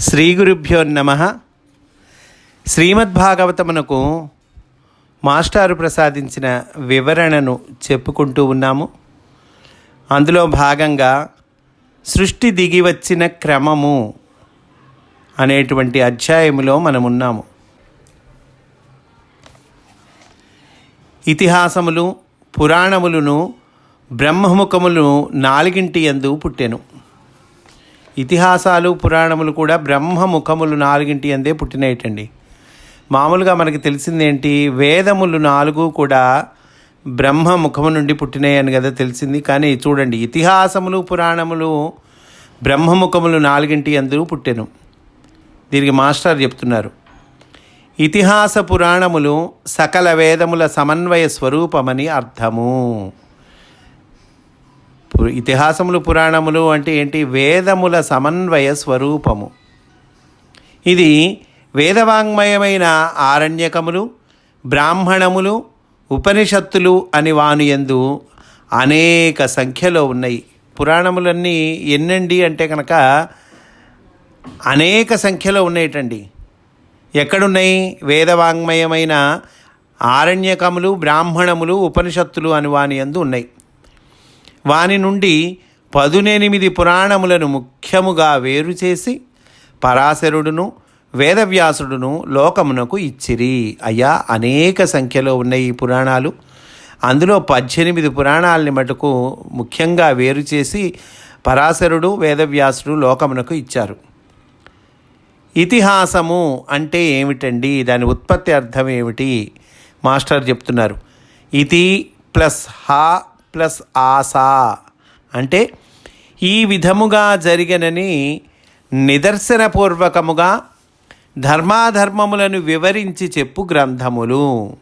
శ్రీ గురుభ్యో నమ. శ్రీమద్భాగవతమునకు మాస్టారు ప్రసాదించిన వివరణను చెప్పుకుంటూ ఉన్నాము. అందులో భాగంగా సృష్టి దిగి వచ్చిన క్రమము అనేటువంటి అధ్యాయములో మనమున్నాము. ఇతిహాసములు పురాణములను బ్రహ్మముఖములు నాలుగింటి యందు పుట్టెను. ఇతిహాసాలు పురాణములు కూడా బ్రహ్మముఖములు నాలుగింటి అందే పుట్టినయటండి. మామూలుగా మనకి తెలిసిందేంటి వేదములు నాలుగు కూడా బ్రహ్మముఖము నుండి పుట్టినాయని కదా తెలిసింది. కానీ చూడండి ఇతిహాసములు పురాణములు బ్రహ్మముఖములు నాలుగింటి అందరూ పుట్టెను. దీనికి మాస్టర్ చెప్తున్నారు. ఇతిహాస పురాణములు సకల వేదముల సమన్వయ స్వరూపమని అర్థము. ఇతిహాసములు పురాణములు అంటే ఏంటి? వేదముల సమన్వయ స్వరూపము. ఇది వేదవాంగ్మయమైన ఆరణ్యకములు బ్రాహ్మణములు ఉపనిషత్తులు అని వానియందు అనేక సంఖ్యలో ఉన్నాయి. పురాణములన్నీ ఎన్నండి అంటే కనుక అనేక సంఖ్యలో ఉన్నాయటండి. ఎక్కడున్నాయి? వేదవాంగ్మయమైన ఆరణ్యకములు బ్రాహ్మణములు ఉపనిషత్తులు అని వాని యందు ఉన్నాయి. వాని నుండి పదునెనిమిది పురాణములను ముఖ్యముగా వేరు చేసి పరాశరుడును వేదవ్యాసుడును లోకమునకు ఇచ్చిరి. అయ్యా అనేక సంఖ్యలో ఉన్నాయి ఈ పురాణాలు. అందులో పద్దెనిమిది పురాణాలని మటుకు ముఖ్యంగా వేరు చేసి పరాశరుడు వేదవ్యాసుడు లోకమునకు ఇచ్చారు. ఇతిహాసము అంటే ఏమిటండి? దాని ఉత్పత్తి అర్థం ఏమిటి? మాస్టర్ చెప్తున్నారు. ఇతి ప్లస్ హా ప్లస్ ఆశ అంటే ఈ విధముగా జరిగనని నిదర్శనపూర్వకముగా ధర్మాధర్మములను వివరించి చెప్పు గ్రంథములు.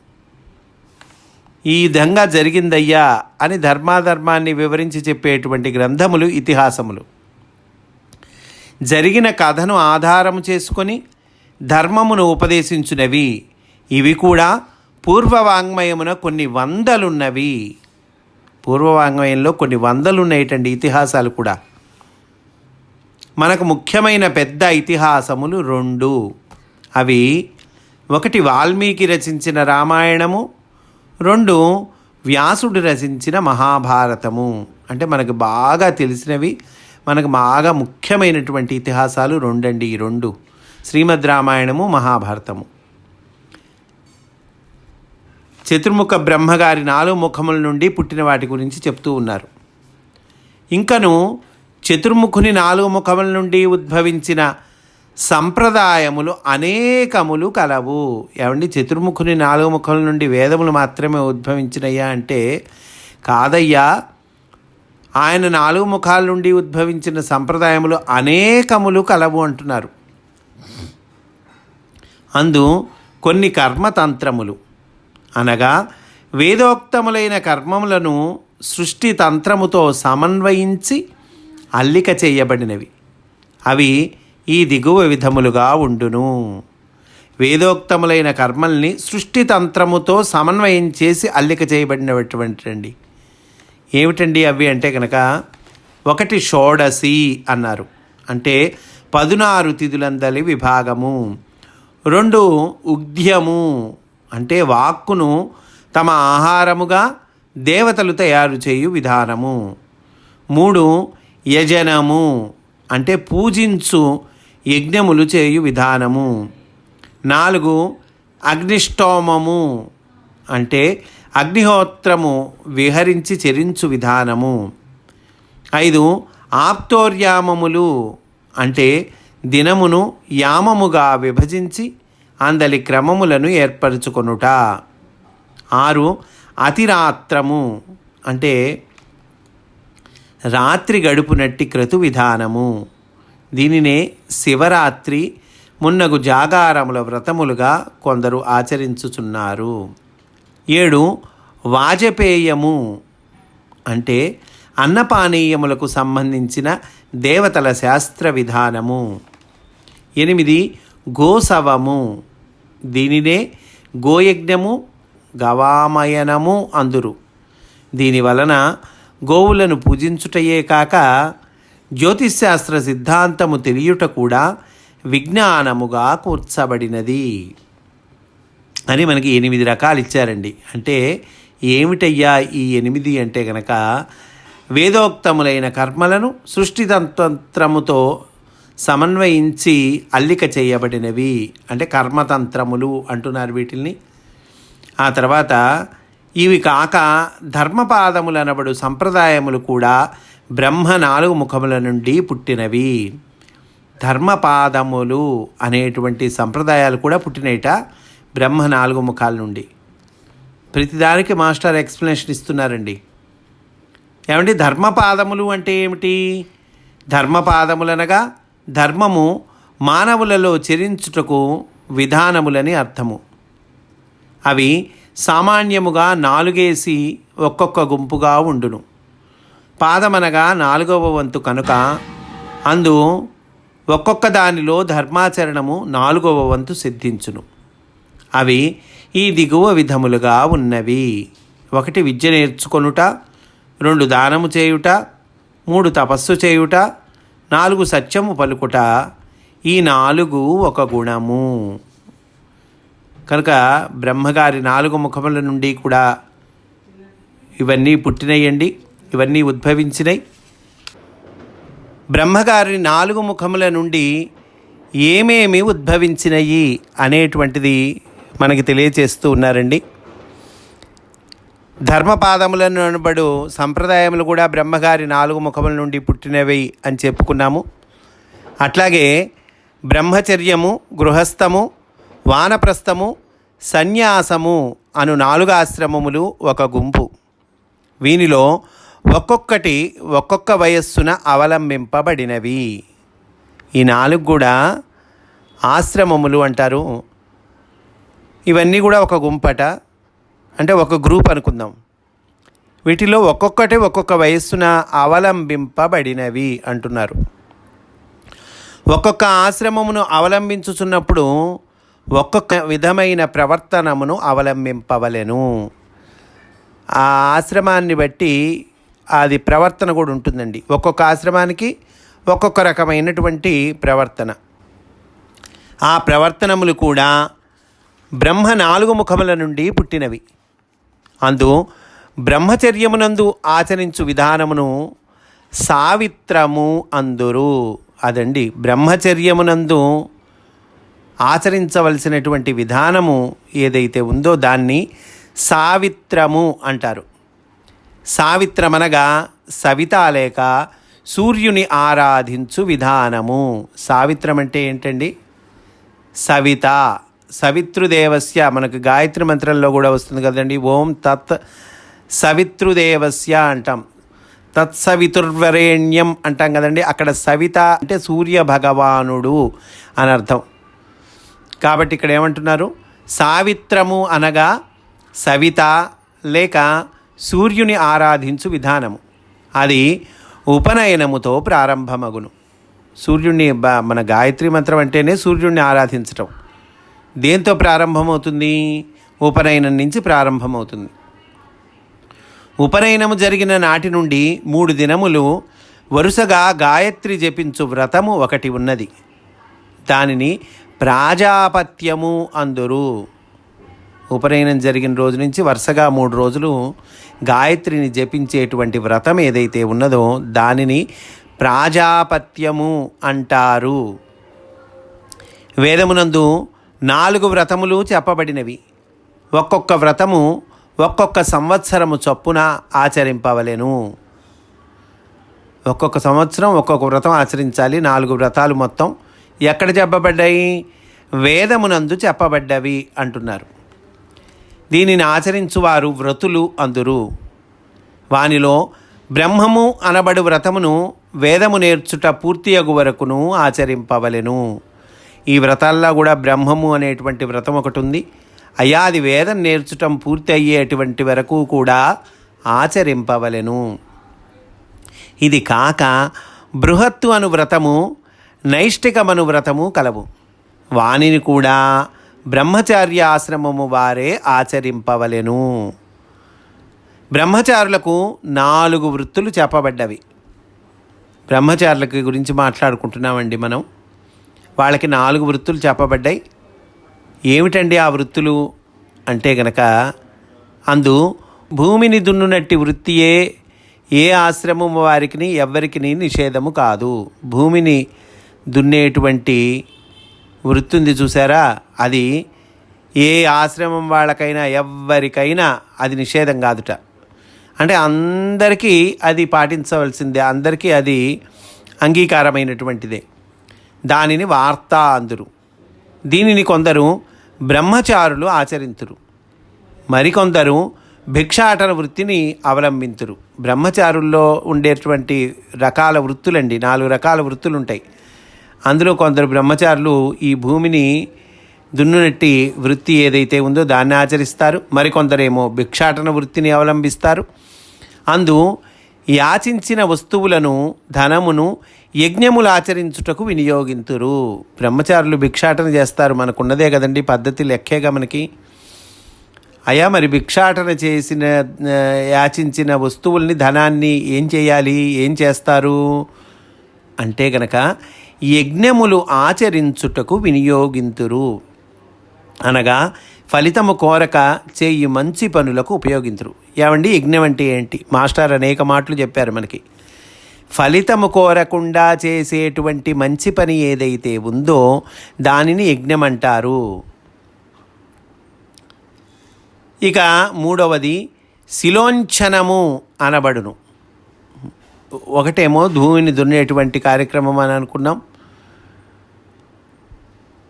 ఈ విధంగా జరిగిందయ్యా అని ధర్మాధర్మాన్ని వివరించి చెప్పేటువంటి గ్రంథములు ఇతిహాసములు. జరిగిన కథను ఆధారము చేసుకొని ధర్మమును ఉపదేశించునవి. ఇవి కూడా పూర్వవాంగ్మయమున కొన్ని వందలున్నవి. పూర్వవాంగ్మయంలో కొన్ని వందలు ఉన్నాయటండి ఇతిహాసాలు కూడా. మనకు ముఖ్యమైన పెద్ద ఇతిహాసములు రెండు. అవి ఒకటి వాల్మీకి రచించిన రామాయణము రెండు వ్యాసుడు రచించిన మహాభారతము. అంటే మనకు బాగా తెలిసినవి మనకు బాగా ముఖ్యమైనటువంటి ఇతిహాసాలు రెండండి ఈ రెండు. శ్రీమద్ రామాయణము మహాభారతము. చతుర్ముఖ బ్రహ్మగారి నాలుగు ముఖముల నుండి పుట్టిన వాటి గురించి చెప్తూ ఉన్నారు. ఇంకను చతుర్ముఖుని నాలుగు ముఖముల నుండి ఉద్భవించిన సంప్రదాయములు అనేకములు కలవు. ఏమండి? చతుర్ముఖుని నాలుగు ముఖముల నుండి వేదములు మాత్రమే ఉద్భవించినయ్యా అంటే కాదయ్యా ఆయన నాలుగు ముఖాల నుండి ఉద్భవించిన సంప్రదాయములు అనేకములు కలవు అంటున్నారు. అందు కొన్ని కర్మతంత్రములు. అనగా వేదోక్తములైన కర్మములను సృష్టి తంత్రముతో సమన్వయించి అల్లిక చేయబడినవి. అవి ఈ దిగువ విధములుగా ఉండును. వేదోక్తములైన కర్మల్ని సృష్టి తంత్రముతో సమన్వయం చేసి అల్లిక చేయబడినటువంటివండి ఏమిటండి అవి అంటే కనుక ఒకటి షోడసి అన్నారు. అంటే పదునారు తిథులందలి విభాగము. రెండు ఉగ్ధ్యము. అంటే వాక్కును తమ ఆహారముగా దేవతలు తయారు చేయు విధానము. మూడు యజనము అంటే పూజించు యజ్ఞములు చేయు విధానము. నాలుగు అగ్నిష్టోమము అంటే అగ్నిహోత్రము విహరించి చెరించు విధానము. ఐదు ఆప్తోర్యామములు అంటే దినమును యామముగా విభజించి అందలి క్రమములను ఏర్పరచుకొనుట. ఆరు అతిరాత్రము అంటే రాత్రి గడుపునట్టి క్రతు విధానము. దీనినే శివరాత్రి మున్నగు జాగారముల వ్రతములుగా కొందరు ఆచరించుచున్నారు. ఏడు వాజపేయము అంటే అన్నపానీయములకు సంబంధించిన దేవతల శాస్త్ర విధానము. ఎనిమిది గోసవము దీనినే గోయజ్ఞము గవామయనము అందురు. దీని వలన గోవులను పూజించుటయే కాక జ్యోతిశాస్త్ర సిద్ధాంతము తెలియుట కూడా విజ్ఞానముగా కూర్చబడినది. అని మనకి ఎనిమిది రకాలు ఇచ్చారండి. అంటే ఏమిటయ్యా ఈ ఎనిమిది అంటే గనక వేదోక్తములైన కర్మలను సృష్టితంత్రముతో సమన్వయించి అల్లిక చేయబడినవి అంటే కర్మతంత్రములు అంటున్నారు వీటిల్ని. ఆ తర్వాత ఇవి కాక ధర్మపాదములు అనబడు సంప్రదాయములు కూడా బ్రహ్మ నాలుగు ముఖముల నుండి పుట్టినవి. ధర్మపాదములు అనేటువంటి సంప్రదాయాలు కూడా పుట్టినట బ్రహ్మ నాలుగు ముఖాల నుండి. ప్రతిదానికి మాస్టర్ ఎక్స్ప్లెనేషన్ ఇస్తున్నారండి. ఏమండి? ధర్మపాదములు అంటే ఏమిటి? ధర్మపాదములనగా ధర్మము మానవులలో చరించుటకు విధానములని అర్థము. అవి సామాన్యముగా నాలుగేసి ఒక్కొక్క గుంపుగా ఉండును. పాదమనగా నాలుగవ వంతు కనుక అందు ఒక్కొక్క దానిలో ధర్మాచరణము నాలుగవ వంతు సిద్ధించును. అవి ఈ దిగువ విధములుగా ఉన్నవి. ఒకటి విద్య నేర్చుకొనుట రెండు దానము చేయుట మూడు తపస్సు చేయుట నాలుగు సత్యము పలుకుట ఈ నాలుగు ఒక గుణము. కనుక బ్రహ్మగారి నాలుగు ముఖముల నుండి కూడా ఇవన్నీ పుట్టినయండి ఇవన్నీ ఉద్భవించినాయి బ్రహ్మగారి నాలుగు ముఖముల నుండి ఏమేమి ఉద్భవించినయి అనేటువంటిది మనకి తెలియచేస్తూ ఉన్నారండి. ధర్మపాదములను అనబడు సంప్రదాయములు కూడా బ్రహ్మగారి నాలుగు ముఖముల నుండి పుట్టినవి అని చెప్పుకున్నాము. అట్లాగే బ్రహ్మచర్యము గృహస్థము వానప్రస్థము సన్యాసము అను నాలుగు ఆశ్రమములు ఒక గుంపు. వీనిలో ఒక్కొక్కటి ఒక్కొక్క వయస్సున అవలంబింపబడినవి. ఈ నాలుగు కూడా ఆశ్రమములు అంటారు. ఇవన్నీ కూడా ఒక గుంపట. అంటే ఒక గ్రూప్ అనుకుందాం. వీటిలో ఒక్కొక్కటి ఒక్కొక్క వయస్సున అవలంబింపబడినవి అంటున్నారు. ఒక్కొక్క ఆశ్రమమును అవలంబించుచున్నప్పుడు ఒక్కొక్క విధమైన ప్రవర్తనమును అవలంబింపవలెను. ఆ ఆశ్రమాన్ని బట్టి అది ప్రవర్తన కూడా ఉంటుందండి. ఒక్కొక్క ఆశ్రమానికి ఒక్కొక్క రకమైనటువంటి ప్రవర్తన. ఆ ప్రవర్తనములు కూడా బ్రహ్మ నాలుగు ముఖముల నుండి పుట్టినవి. అందు బ్రహ్మచర్యమునందు ఆచరించు విధానమును సావిత్రము అందురు. అదండి బ్రహ్మచర్యమునందు ఆచరించవలసినటువంటి విధానము ఏదైతే ఉందో దాన్ని సావిత్రము అంటారు. సావిత్రమనగా సవిత లేక సూర్యుని ఆరాధించు విధానము. సావిత్రం అంటే ఏంటండి? సవిత. సవితృదేవస్య మనకు గాయత్రి మంత్రంలో కూడా వస్తుంది కదండి. ఓం తత్ సవితృదేవస్య అంటాం. తత్సవితుర్వరేణ్యం అంటాం కదండి. అక్కడ సవిత అంటే సూర్య భగవానుడు అని అర్థం. కాబట్టి ఇక్కడ ఏమంటున్నారు? సావిత్రము అనగా సవిత లేక సూర్యుని ఆరాధించు విధానము. అది ఉపనయనముతో ప్రారంభమగును. సూర్యుడిని మన గాయత్రి మంత్రం అంటేనే సూర్యుడిని ఆరాధించటం. దేంతో ప్రారంభమవుతుంది? ఉపనయనం నుంచి ప్రారంభమవుతుంది. ఉపనయనము జరిగిన నాటి నుండి మూడు దినములు వరుసగా గాయత్రి జపించు వ్రతము ఒకటి ఉన్నది. దానిని ప్రాజాపత్యము అందురు. ఉపనయనం జరిగిన రోజు నుంచి వరుసగా మూడు రోజులు గాయత్రిని జపించేటువంటి వ్రతం ఏదైతే ఉన్నదో దానిని ప్రాజాపత్యము అంటారు. వేదమునందు నాలుగు వ్రతములు చెప్పబడినవి. ఒక్కొక్క వ్రతము ఒక్కొక్క సంవత్సరము చొప్పున ఆచరింపవలెను. ఒక్కొక్క సంవత్సరం ఒక్కొక్క వ్రతం ఆచరించాలి. నాలుగు వ్రతాలు మొత్తం ఎక్కడ చెప్పబడ్డాయి? వేదమునందు చెప్పబడ్డవి అంటున్నారు. దీనిని ఆచరించువారు వ్రతులు అందురు. వానిలో బ్రహ్మము అనబడు వ్రతమును వేదము నేర్చుట పూర్తియగు వరకును ఆచరింపవలెను. ఈ వ్రతాల్లో కూడా బ్రహ్మము అనేటువంటి వ్రతం ఒకటి ఉంది అయ్యా అది వేదం నేర్చటం పూర్తి అయ్యేటువంటి వరకు కూడా ఆచరింపవలెను. ఇది కాక బృహత్తు అను వ్రతము నైష్టికమను వ్రతము కలవు. వానిని కూడా బ్రహ్మచార్య ఆశ్రమము వారే ఆచరింపవలెను. బ్రహ్మచారులకు నాలుగు వృత్తులు చెప్పబడ్డవి. బ్రహ్మచారులకి గురించి మాట్లాడుకుంటున్నామండి మనం. వాళ్ళకి నాలుగు వృత్తులు చెప్పబడ్డాయి. ఏమిటండి ఆ వృత్తులు? అంటే గనక అందు భూమిని దున్నునట్టి వృత్తియే ఏ ఆశ్రమం వారికి ఎవ్వరికి నిషేధము కాదు. భూమిని దున్నేటువంటి వృత్తి ఉంది చూసారా అది ఏ ఆశ్రమం వాళ్ళకైనా ఎవ్వరికైనా అది నిషేధం కాదుట. అంటే అందరికీ అది పాటించవలసిందే అందరికీ అది అంగీకారమైనటువంటిదే. దానిని వార్త అందురు. దీనిని కొందరు బ్రహ్మచారులు ఆచరింతురు. మరికొందరు భిక్షాటన వృత్తిని అవలంబింతురు. బ్రహ్మచారుల్లో ఉండేటువంటి రకాల వృత్తులండి నాలుగు రకాల వృత్తులు ఉంటాయి అందులో కొందరు బ్రహ్మచారులు ఈ భూమిని దున్నునట్టి వృత్తి ఏదైతే ఉందో దాన్ని ఆచరిస్తారు. మరికొందరేమో భిక్షాటన వృత్తిని అవలంబిస్తారు. అందు యాచించిన వస్తువులను ధనమును యజ్ఞములు ఆచరించుటకు వినియోగింతురు. బ్రహ్మచారులు భిక్షాటన చేస్తారు. మనకున్నదే కదండి పద్ధతి లెక్కేగా మనకి. అయ్యా మరి భిక్షాటన చేసిన యాచించిన వస్తువుల్ని ధనాన్ని ఏం చేయాలి? ఏం చేస్తారు? అంటే గనక యజ్ఞములు ఆచరించుటకు వినియోగింతురు. అనగా ఫలితము కోరక చేయి మంచి పనులకు ఉపయోగించరు ఏమండి? యజ్ఞం అంటే ఏంటి? మాస్టర్ అనేక మాటలు చెప్పారు మనకి. ఫలితము కోరకుండా చేసేటువంటి మంచి పని ఏదైతే ఉందో దానిని యజ్ఞం అంటారు ఇక మూడవది శిలోంఛనము అనబడును. ఒకటేమో భూమిని దున్నేటువంటి కార్యక్రమం అని అనుకున్నాం.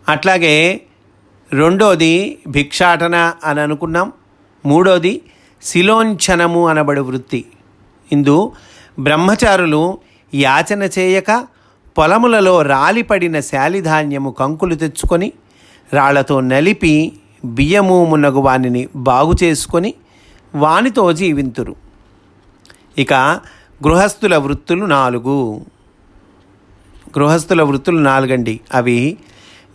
అట్లాగే రెండోది భిక్షాటన అని అనుకున్నాం. మూడోది శిలోంఛనము అనబడు వృత్తి. ఇందు బ్రహ్మచారులు యాచన చేయక పొలములలో రాలిపడిన శాలిధాన్యము కంకులు తెచ్చుకొని రాళ్ళతో నలిపి బియ్యము మున్నగు వానిని బాగు చేసుకొని వానితో జీవింతురు. ఇక గృహస్థుల వృత్తులు నాలుగు. గృహస్థుల వృత్తులు నాలుగండి. అవి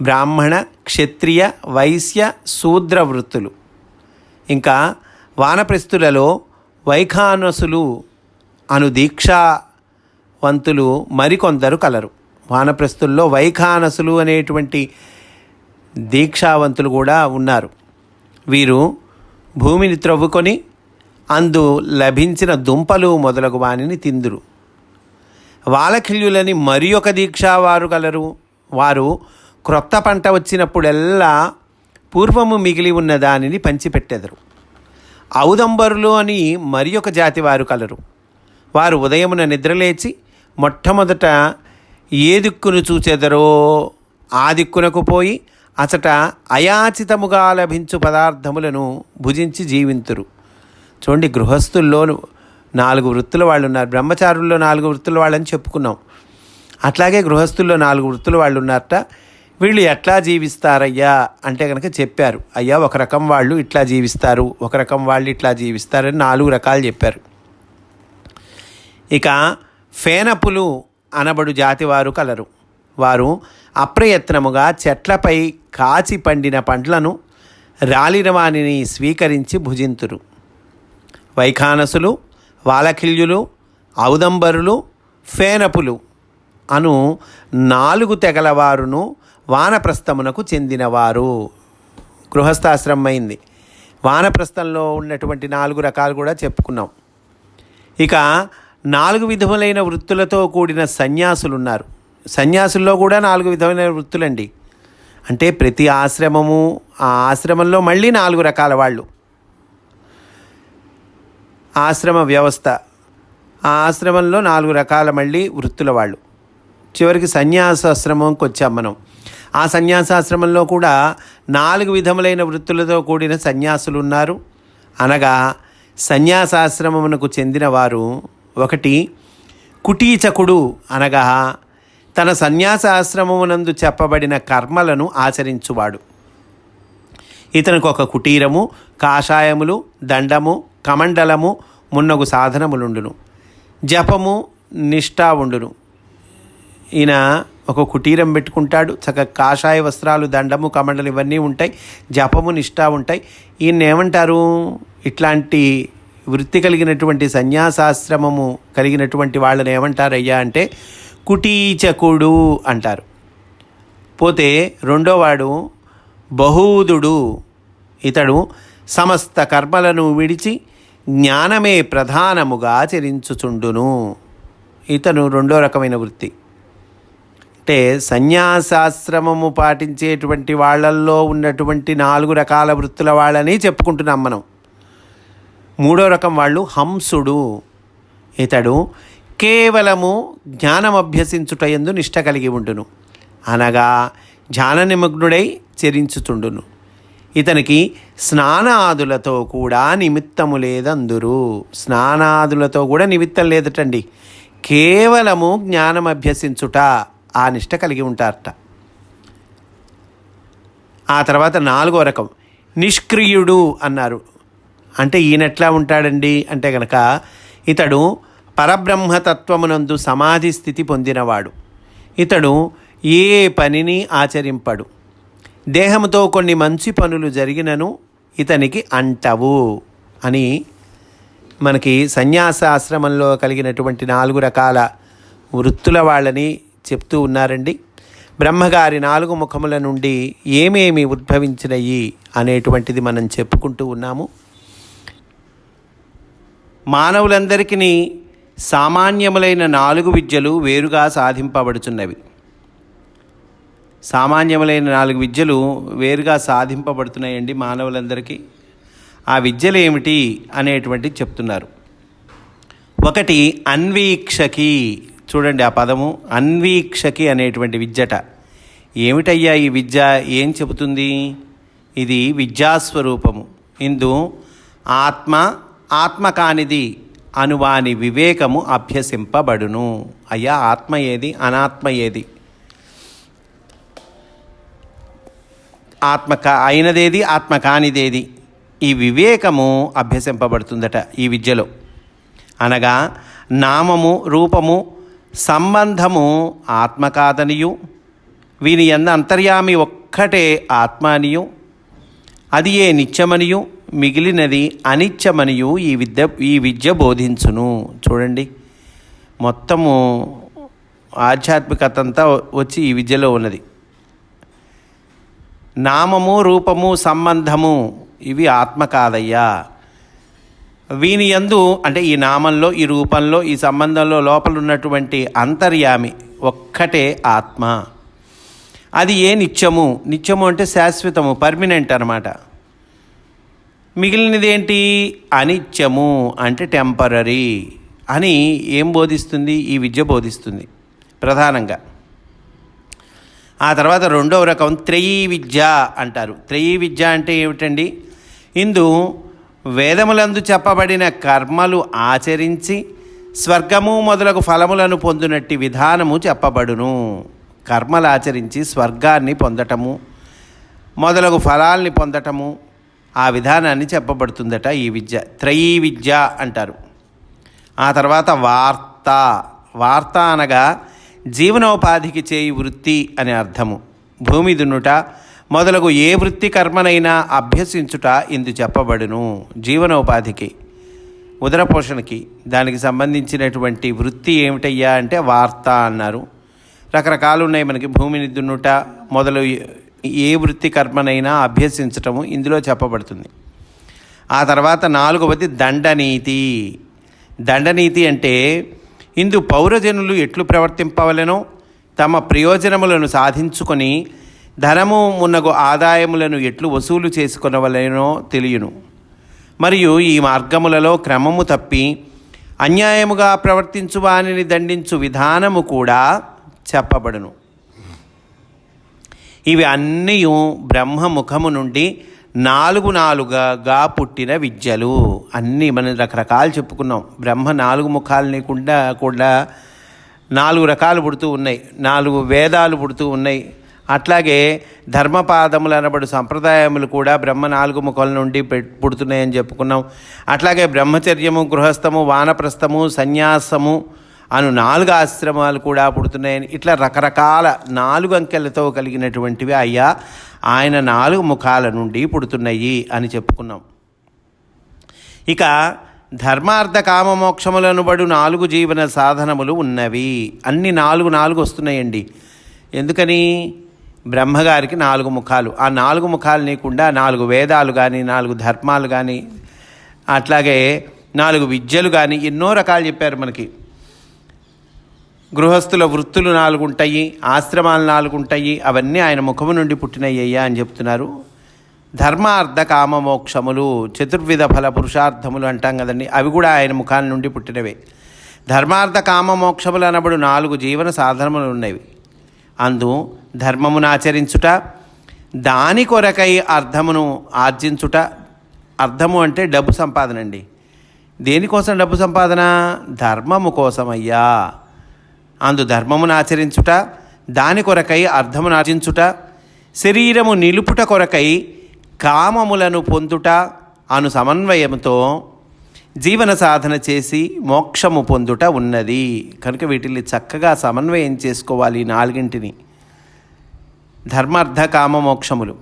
బ్రాహ్మణ క్షత్రియ వైశ్య శూద్ర వృత్తులు. ఇంకా వానప్రస్థులలో వైఖానసులు అను దీక్షావంతులు మరికొందరు కలరు. వానప్రస్థుల్లో వైఖానసులు అనేటువంటి దీక్షావంతులు కూడా ఉన్నారు. వీరు భూమిని త్రవ్వుకొని అందు లభించిన దుంపలు మొదలగు వానిని తిందురు. వాలఖిల్యులని మరి ఒక దీక్షావారు కలరు. వారు క్రొత్త పంట వచ్చినప్పుడెల్లా పూర్వము మిగిలి ఉన్న దానిని పంచిపెట్టెదరు. ఔదంబరులు అని మరి ఒక జాతి వారు కలరు. వారు ఉదయమున నిద్రలేచి మొట్టమొదట ఏ దిక్కును చూచెదరో ఆ దిక్కునకు పోయి అచట అయాచితముగా లభించు పదార్థములను భుజించి జీవింతురు. చూడండి గృహస్థుల్లో నాలుగు వృత్తుల వాళ్ళు ఉన్నారు బ్రహ్మచారుల్లో నాలుగు వృత్తుల వాళ్ళని చెప్పుకున్నాం. అట్లాగే గృహస్థుల్లో నాలుగు వృత్తుల వాళ్ళు ఉన్నారట వీళ్ళు ఎట్లా జీవిస్తారయ్యా? అంటే కనుక చెప్పారు. అయ్యా ఒక రకం వాళ్ళు ఇట్లా జీవిస్తారు ఒక రకం వాళ్ళు ఇట్లా జీవిస్తారని నాలుగు రకాలు చెప్పారు. ఇక ఫేనపులు అనబడు జాతివారు కలరు. వారు అప్రయత్నముగా చెట్లపై కాచి పండిన పండ్లను రాలిన వానిని స్వీకరించి భుజింతురు. వైఖానసులు వాలకిల్యులు ఔదంబరులు ఫేనపులు అను నాలుగు తెగలవారును వానప్రస్థమునకు చెందినవారు. గృహస్థాశ్రమమైంది. వానప్రస్థంలో ఉన్నటువంటి నాలుగు రకాలు కూడా చెప్పుకున్నాం. ఇక నాలుగు విధములైన వృత్తులతో కూడిన సన్యాసులు ఉన్నారు సన్యాసుల్లో కూడా నాలుగు విధమైన వృత్తులండి. అంటే ప్రతి ఆశ్రమము ఆ ఆశ్రమంలో మళ్ళీ నాలుగు రకాల వాళ్ళు. ఆశ్రమ వ్యవస్థ. ఆ ఆశ్రమంలో నాలుగు రకాల మళ్ళీ వృత్తుల వాళ్ళు. చివరికి సన్యాసాశ్రమంకి వచ్చాం మనం. ఆ సన్యాసాశ్రమంలో కూడా నాలుగు విధములైన వృత్తులతో కూడిన సన్యాసులు ఉన్నారు అనగా సన్యాసాశ్రమమునకు చెందినవారు ఒకటి కుటీచకుడు అనగా తన సన్యాసాశ్రమమునందు చెప్పబడిన కర్మలను ఆచరించువాడు. ఇతనికి ఒక కుటీరము కాషాయములు దండము కమండలము మున్నగు సాధనములుండును. జపము నిష్ఠా ఉండును. ఈయన ఒక కుటీరం పెట్టుకుంటాడు. చక్కగా కాషాయ వస్త్రాలు దండము కమండలు ఇవన్నీ ఉంటాయి. జపము నిష్ఠా ఉంటాయి. ఈయన ఏమంటారు ఇట్లాంటి వృత్తి కలిగినటువంటి సన్యాసాశ్రమము కలిగినటువంటి వాళ్ళని ఏమంటారు అయ్యా అంటే కుటీచకుడు అంటారు. పోతే రెండోవాడు బహూదుడు. ఇతడు సమస్త కర్మలను విడిచి జ్ఞానమే ప్రధానముగా చరించుచుండును. ఇతను రెండో రకమైన వృత్తి. అంటే సన్యాసాశ్రమము పాటించేటువంటి వాళ్ళల్లో ఉన్నటువంటి నాలుగు రకాల వృత్తుల వాళ్ళని చెప్పుకుంటున్నాం మనం. మూడో రకం వాళ్ళు హంసుడు. ఇతడు కేవలము జ్ఞానం అభ్యసించుట ఎందు నిష్ట కలిగి ఉండును. అనగా ధ్యాన నిమగ్నుడై చెరించుచుండును ఇతనికి స్నానాదులతో కూడా నిమిత్తము లేదందురు. స్నానాదులతో కూడా నిమిత్తం లేదటండి. కేవలము జ్ఞానం అభ్యసించుట ఆ నిష్ట కలిగి ఉంటారట. ఆ తర్వాత నాలుగో రకం. నిష్క్రియుడు అన్నారు. అంటే ఈయనెట్లా ఉంటాడండి? అంటే గనక ఇతడు పరబ్రహ్మతత్వమునందు సమాధి స్థితి పొందినవాడు. ఇతడు ఏ పనిని ఆచరింపడు. దేహంతో కొన్ని మంచి పనులు జరిగినను ఇతనికి అంటవు అని మనకి సన్యాస ఆశ్రమంలో కలిగినటువంటి నాలుగు రకాల వృత్తుల వాళ్ళని చెప్తూ ఉన్నారండి. బ్రహ్మగారి నాలుగు ముఖముల నుండి ఏమేమి ఉద్భవించినయి అనేటువంటిది మనం చెప్పుకుంటూ ఉన్నాము. మానవులందరికీ సామాన్యములైన నాలుగు విద్యలు వేరుగా సాధింపబడుచున్నవి. సామాన్యములైన నాలుగు విద్యలు వేరుగా సాధింపబడుతున్నాయండి మానవులందరికీ. ఆ విద్యలు ఏమిటి అనేటువంటి చెప్తున్నారు. ఒకటి అన్వీక్షకి. చూడండి ఆ పదము అన్వీక్షకి అనేటువంటి విద్యట. ఏమిటయ్యా ఈ విద్య? ఏం చెబుతుంది? ఇది విద్యాస్వరూపము. ఇందు ఆత్మ ఆత్మ కానిది అనువాని వివేకము అభ్యసింపబడును. అయ్యా ఆత్మ ఏది? అనాత్మ ఏది? ఆత్మ కా అయినదేది? ఆత్మ కానిదేది? ఈ వివేకము అభ్యసింపబడుతుందట ఈ విద్యలో. అనగా నామము రూపము సంబంధము ఆత్మ కాదనియు. వీని ఎంద అంతర్యామి ఒక్కటే ఆత్మ అనియు. అది ఏ నిత్యమనియు? మిగిలినది అనిత్యమనియు ఈ విద్య ఈ విద్య బోధించును. చూడండి. మొత్తము ఆధ్యాత్మికత అంతా వచ్చి ఈ విద్యలో ఉన్నది. నామము రూపము సంబంధము ఇవి ఆత్మ కాదయ్యా. వీని యందు అంటే ఈ నామంలో ఈ రూపంలో ఈ సంబంధంలో లోపల ఉన్నటువంటి అంతర్యామి ఒక్కటే ఆత్మ. అది ఏ నిత్యము? నిత్యము అంటే శాశ్వతము పర్మినెంట్ అనమాట మిగిలినది ఏంటి అనిత్యము అంటే టెంపరీ అని ఏం బోధిస్తుంది? ఈ విద్య బోధిస్తుంది ప్రధానంగా. ఆ తర్వాత రెండవ రకం త్రయీ విద్య అంటారు. త్రయీ విద్య అంటే ఏమిటండి? ఇందు వేదములందు చెప్పబడిన కర్మలు ఆచరించి స్వర్గము మొదలగు ఫలములను పొందినట్టి విధానము చెప్పబడును. కర్మలు ఆచరించి స్వర్గాన్ని పొందటము మొదలగు ఫలాల్ని పొందటము ఆ విధానాన్ని చెప్పబడుతుందట ఈ విద్య. త్రయీ విద్య అంటారు. ఆ తర్వాత వార్త. వార్త అనగా జీవనోపాధికి చేయి వృత్తి అనే అర్థము. భూమి దున్నుట మొదలగు ఏ వృత్తి కర్మనైనా అభ్యసించుట ఇందు చెప్పబడును జీవనోపాధికి. ఉదరపోషణకి దానికి సంబంధించినటువంటి వృత్తి ఏమిటయ్యా అంటే వార్త అన్నారు. రకరకాలు ఉన్నాయి మనకి. భూమిని దున్నుట మొదలు ఏ వృత్తి కర్మనైనా అభ్యసించటము ఇందులో చెప్పబడుతుంది. ఆ తర్వాత నాలుగవది దండనీతి. దండనీతి అంటే ఇందు పౌరజనులు ఎట్లు ప్రవర్తింపవలెనో తమ ప్రయోజనములను సాధించుకొని ధనము మున్నగు ఆదాయములను ఎట్లు వసూలు చేసుకునవలెనో తెలియను. మరియు ఈ మార్గములలో క్రమము తప్పి అన్యాయముగా ప్రవర్తించు వానిని దండించు విధానము కూడా చెప్పబడును. ఇవి అన్నీ బ్రహ్మముఖము నుండి నాలుగు నాలుగుగా పుట్టిన విద్యలు. అన్నీ మనం రకరకాలు చెప్పుకున్నాం. బ్రహ్మ నాలుగు ముఖాలని కూడా కూడా నాలుగు రకాలు పుడుతూ ఉన్నాయి. నాలుగు వేదాలు పుడుతూ ఉన్నాయి. అట్లాగే ధర్మపాదములు అనబడు సంప్రదాయములు కూడా బ్రహ్మ నాలుగు ముఖాల నుండి పె- పుడుతున్నాయని చెప్పుకున్నాం. అట్లాగే బ్రహ్మచర్యము గృహస్థము వానప్రస్థము సన్యాసము అను నాలుగు ఆశ్రమాలు కూడా పుడుతున్నాయని ఇట్లా రకరకాల నాలుగు అంకెలతో కలిగినటువంటివి అయ్యా ఆయన నాలుగు ముఖాల నుండి పుడుతున్నాయి అని చెప్పుకున్నాం. ఇక ధర్మార్థ కామమోక్షములను బడు నాలుగు జీవన సాధనములు ఉన్నవి. అన్ని నాలుగు నాలుగు వస్తున్నాయండి. ఎందుకని? బ్రహ్మగారికి నాలుగు ముఖాలు. ఆ నాలుగు ముఖాలు నీకుండా నాలుగు వేదాలు కానీ నాలుగు ధర్మాలు కానీ అట్లాగే నాలుగు విద్యలు కానీ ఎన్నో రకాలు చెప్పారు మనకి. గృహస్థుల వృత్తులు నాలుగు ఉంటాయి ఆశ్రమాలు నాలుగు ఉంటాయి అవన్నీ ఆయన ముఖము నుండి పుట్టినయ్యయ్యా అని చెప్తున్నారు. ధర్మ అర్థ కామ మోక్షములు చతుర్విధ ఫల పురుషార్థములు అంటాం కదండి అవి కూడా ఆయన ముఖాల నుండి పుట్టినవే. ధర్మార్థ కామ మోక్షములు అనబడు నాలుగు జీవన సాధనములు ఉన్నవి. అందు ధర్మమును ఆచరించుట దాని కొరకై అర్థమును ఆర్జించుట అర్థము అంటే డబ్బు సంపాదన అండి. దేనికోసం డబ్బు సంపాదన? ధర్మము కోసమయ్యా. అందు ధర్మమును ఆచరించుట దాని కొరకై అర్థమును ఆర్జించుట శరీరము నిలుపుట కొరకై కామములను పొందుట అను సమన్వయంతో జీవన సాధన చేసి మోక్షము పొందుట ఉన్నది. కనుక వీటిని చక్కగా సమన్వయం చేసుకోవాలి ఈ నాలుగింటిని. ధర్మార్థ కామ మోక్షములు.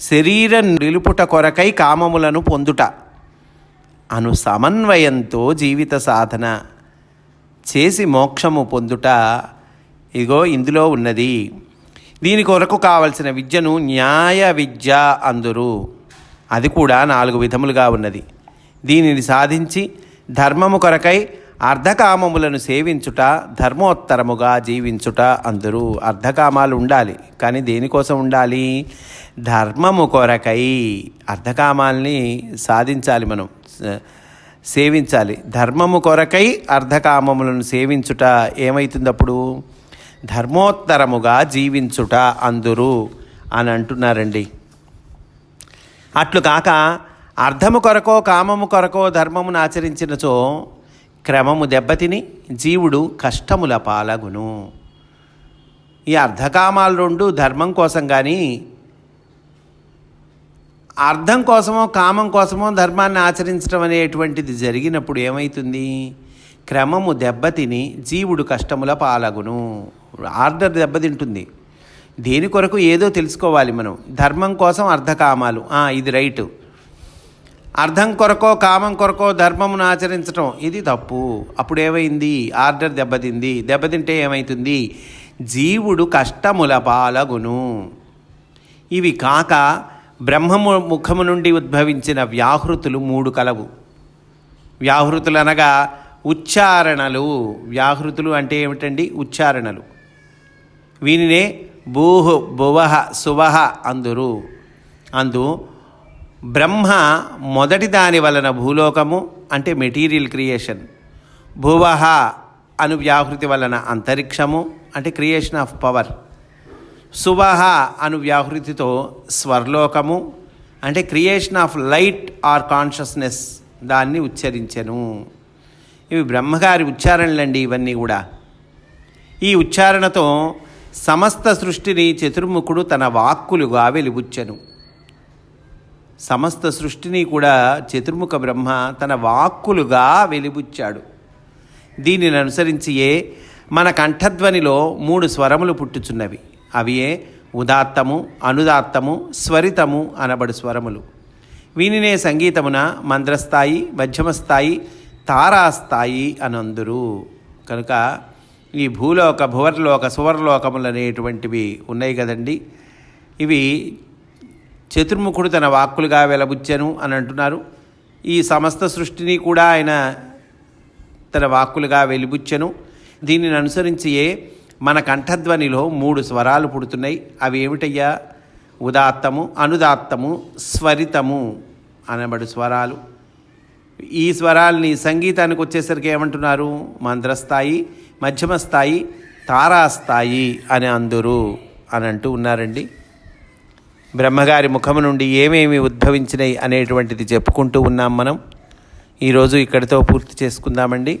శరీరం నిలుపుట కొరకై కామములను పొందుట అను సమన్వయంతో జీవిత సాధన చేసి మోక్షము పొందుట ఇదిగో ఇందులో ఉన్నది. దీని కొరకు కావలసిన విద్యను న్యాయ విద్య అందురు. అది కూడా నాలుగు విధములుగా ఉన్నది. దీనిని సాధించి ధర్మము కొరకై అర్ధకామములను సేవించుట ధర్మోత్తరముగా జీవించుట అందరూ. అర్ధకామాలు ఉండాలి కానీ దేనికోసం ఉండాలి? ధర్మము కొరకై అర్ధకామాల్ని సాధించాలి మనం. సేవించాలి. ధర్మము కొరకై అర్ధకామములను సేవించుట ఏమవుతుంది అప్పుడు ధర్మోత్తరముగా జీవించుట అందురు అని అంటున్నారండి అట్లు కాక అర్థము కొరకో కామము కొరకో ధర్మమును ఆచరించినచో క్రమము దెబ్బతిని జీవుడు కష్టముల పాలగును. ఈ అర్ధకామాలు రెండు ధర్మం కోసం కానీ అర్థం కోసమో కామం కోసమో ధర్మాన్ని ఆచరించడం అనేటువంటిది జరిగినప్పుడు ఏమవుతుంది క్రమము దెబ్బతిని జీవుడు కష్టముల పాలగును. ఆర్డర్ దెబ్బతింటుంది దేని కొరకు ఏదో తెలుసుకోవాలి మనం. ధర్మం కోసం అర్ధకామాలు. ఇది రైటు. అర్థం కొరకో కామం కొరకో ధర్మమును ఆచరించటం ఇది తప్పు. అప్పుడు ఏమైంది ఆర్డర్ దెబ్బతింది దెబ్బతింటే ఏమవుతుంది జీవుడు కష్టముల పాలగును. ఇవి కాక బ్రహ్మము ముఖము నుండి ఉద్భవించిన వ్యాహృతులు మూడు కలవు. వ్యాహృతులు అనగా ఉచ్చారణలు. వ్యాహృతులు అంటే ఏమిటండి? ఉచ్చారణలు. వీనినే భూహు భువహ సువహ అందురు. అందు బ్రహ్మ మొదటి దాని వలన భూలోకము అంటే మెటీరియల్ క్రియేషన్. భువహ అను వ్యాహృతి వలన అంతరిక్షము అంటే క్రియేషన్ ఆఫ్ పవర్. సువహ అను వ్యాహృతితో స్వర్లోకము అంటే creation of light or consciousness దాన్ని ఉచ్చరించెను. ఇవి బ్రహ్మగారి ఉచ్చారణలండి ఇవన్నీ కూడా. ఈ ఉచ్చారణతో సమస్త సృష్టిని చతుర్ముఖుడు తన వాక్కులుగా వెలిబుచ్చెను. సమస్త సృష్టిని కూడా చతుర్ముఖ బ్రహ్మ తన వాక్కులుగా వెలిబుచ్చాడు. దీనిని అనుసరించియే మన కంఠధ్వనిలో మూడు స్వరములు పుట్టుచున్నవి. అవియే ఉదాత్తము అనుదాత్తము స్వరితము అనబడు స్వరములు. వీనినే సంగీతమున మంద్రస్థాయి మధ్యమస్థాయి తారాస్థాయి అనందురు. కనుక ఈ భూలోక భువర్లోక సువర్లోకములు అనేటువంటివి ఉన్నాయి కదండి. ఇవి చతుర్ముఖుడు తన వాక్కులుగా వెలబుచ్చెను అని అంటున్నారు ఈ సమస్త సృష్టిని కూడా ఆయన తన వాక్కులుగా వెలిబుచ్చెను. దీనిని అనుసరించియే మన కంఠధ్వనిలో మూడు స్వరాలు పుడుతున్నాయి. అవి ఏమిటయ్యా? ఉదాత్తము అనుదాత్తము స్వరితము అనబడు స్వరాలు. ఈ స్వరాల్ని సంగీతానికి వచ్చేసరికి ఏమంటున్నారు? మంద్రస్థాయి మధ్యమ స్థాయి తారాస్థాయి అని అందరు అని అంటూ ఉన్నారండి. బ్రహ్మగారి ముఖము నుండి ఏమేమి ఉద్భవించినాయి అనేటువంటిది చెప్పుకుంటూ ఉన్నాం మనం. ఈరోజు ఇక్కడితో పూర్తి చేసుకుందామండి.